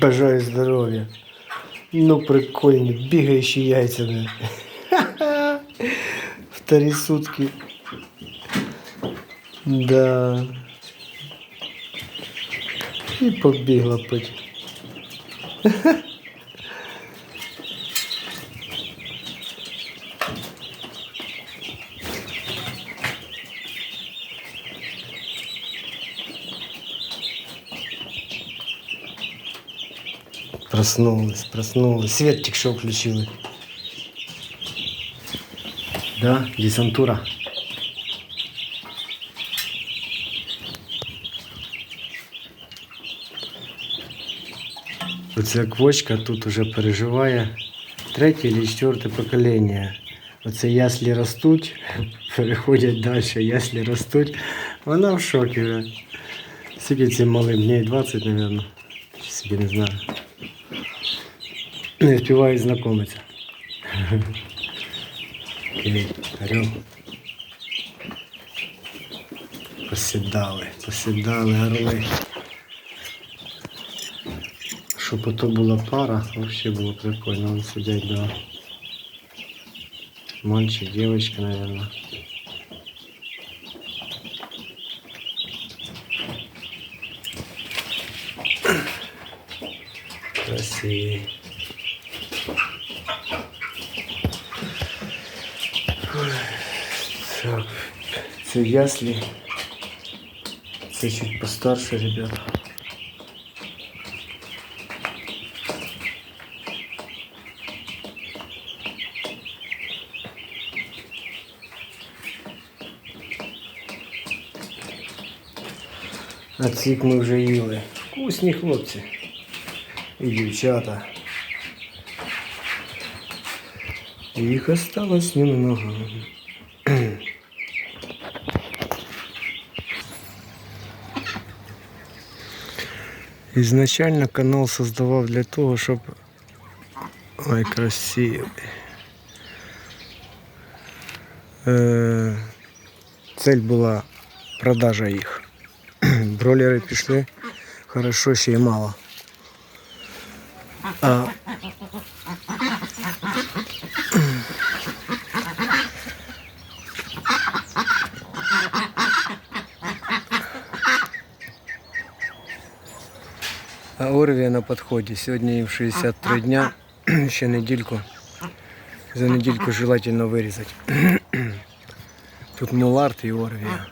Бажаю здоров'я. Ну, прикольні, бігаючі яйця. Да. Ха-ха. Вторі сутки. Да. І побігла пить. Проснулась, проснулась. Свет тільки що включили. Да, десантура. Оця квочка тут уже переживає третє чи четверте покоління. Оце яслі ростуть, переходять далі, яслі ростуть. Вона в шокі. вже. Скільки цим малим? Дней 20, мабуть. Чи скільки не знаю. Не встигаю знайомитися. Окей, орел. Посідали, посідали орли. Щоб ото була пара, взагалі було прикольно. Вон сидять два. Мальчик, девочка, наверное. Красивый. Так, це яслі. Це чуть постарше, ребята. А цих ми вже їли. Вкусні хлопці. І дівчата. Їх осталось немного. Изначально канал создавав для того, щоб... Ой, красивий. Е, цель була продажа їх. Бролери пішли, хорошо, ще й мало. А... А Орвія на підході. Сьогодні їм 63 дня, ще недільку. За недільку желательно вирізати. Тут муларт і Орвія.